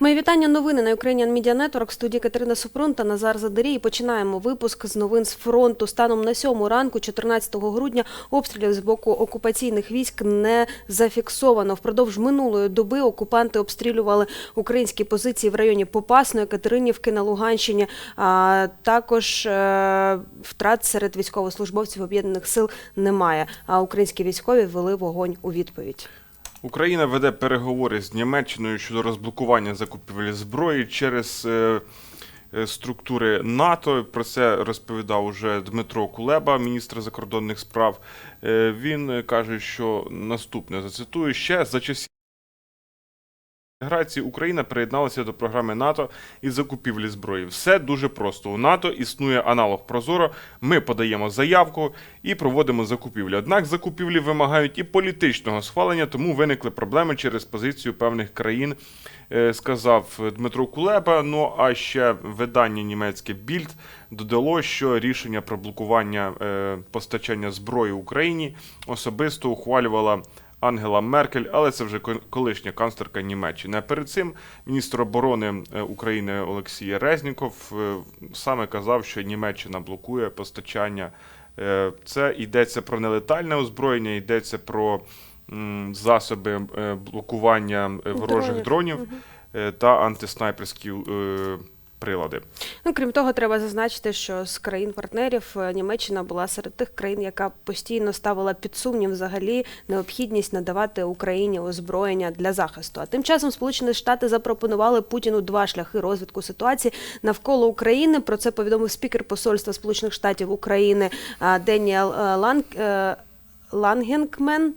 Мої вітання. Новини на Ukrainian Media Network. Студії Катерина Супрун та Назар Задарій. Починаємо випуск з новин з фронту. Станом на сьому ранку, 14 грудня, обстрілів з боку окупаційних військ не зафіксовано. Впродовж минулої доби окупанти обстрілювали українські позиції в районі Попасної, Катеринівки на Луганщині. А також е, втрат серед військовослужбовців об'єднаних сил немає. А українські військові вели вогонь у відповідь. Україна веде переговори з Німеччиною щодо розблокування закупівлі зброї через е, е, структури НАТО. Про це розповідав уже Дмитро Кулеба, міністр закордонних справ. Е, Він каже, що наступне зацитую ще за часів. Інтеграції Україна приєдналася до програми НАТО із закупівлі зброї. Все дуже просто. У НАТО існує аналог Прозоро. Ми подаємо заявку і проводимо закупівлі. Однак закупівлі вимагають і політичного схвалення, тому виникли проблеми через позицію певних країн, е, сказав Дмитро Кулеба. Ну а ще видання німецьке Більд додало, що рішення про блокування е, постачання зброї Україні особисто ухвалювала. Ангела Меркель, але це вже ко- колишня канцлерка Німеччини. А перед цим міністр оборони е, України Олексій Резніков е, саме казав, що Німеччина блокує постачання. Е, Це йдеться про нелетальне озброєння, йдеться про засоби блокування ворожих Дронів. та антиснайперські прилади. Ну, крім того, треба зазначити, що з країн-партнерів е, Німеччина була серед тих країн, яка постійно ставила під сумнів взагалі необхідність надавати Україні озброєння для захисту. А тим часом Сполучені Штати запропонували Путіну два шляхи розвитку ситуації навколо України. Про це повідомив спікер Посольства Сполучених Штатів України е, Деніел е, Ланг. Лангенкмен.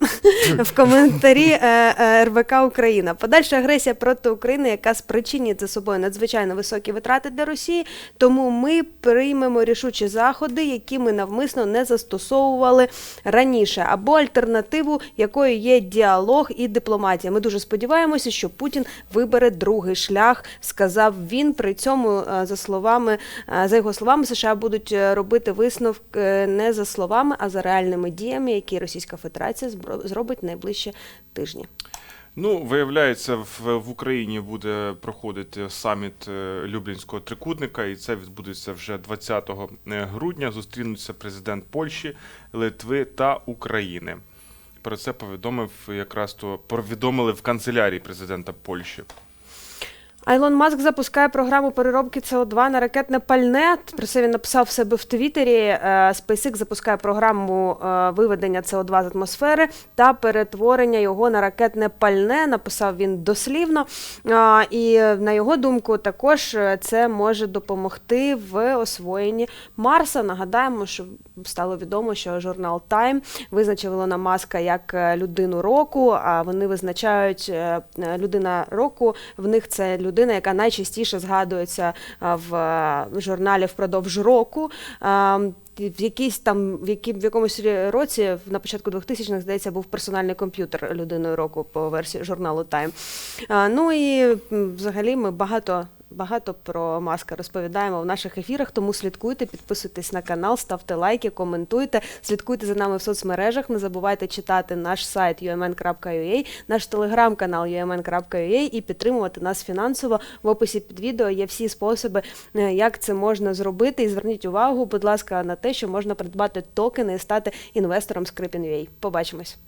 в коментарі е, е, РБК Україна. Подальша агресія проти України, яка спричинить за собою надзвичайно високі витрати для Росії. Тому ми приймемо рішучі заходи, які ми навмисно не застосовували раніше, або альтернативу, якою є діалог і дипломатія. Ми дуже сподіваємося, що Путін вибере другий шлях, сказав він. При цьому, е, за словами, за його словами, США будуть робити висновки не за словами, а за реальними діями, які Російська Федерація збро- зробить найближчі тижні. Ну, виявляється, в, в Україні буде проходити саміт е, Люблінського трикутника, і це відбудеться вже 20 грудня. Зустрінуться президент Польщі, Литви та України. Про це повідомив якраз то повідомили в канцелярії президента Польщі. А Ілон Маск запускає програму переробки СО2 на ракетне пальне. Про це він написав в себе в Твіттері. Е, SpaceX запускає програму е, виведення СО2 з атмосфери та перетворення його на ракетне пальне. Написав він дослівно. І е, на його думку, також це може допомогти в освоєнні Марса. Нагадаємо, що стало відомо, що журнал Time визначив Ілона Маска як людину року. А вони визначають людина року. В них це людина, яка найчастіше згадується в е, журналі впродовж року. В якійсь там в які в якомусь році, на початку 2000-х, здається, був персональний комп'ютер людиною року по версії журналу Time. Ну і взагалі ми багато. Багато про маска розповідаємо в наших ефірах, тому слідкуйте, підписуйтесь на канал, ставте лайки, коментуйте, слідкуйте за нами в соцмережах. Не забувайте читати наш сайт umn.ua, наш телеграм-канал umn.ua і підтримувати нас фінансово. В описі під відео є всі способи, е, як це можна зробити. І зверніть увагу, будь ласка, на те, що можна придбати токени і стати інвестором Scripin.ua. Побачимось.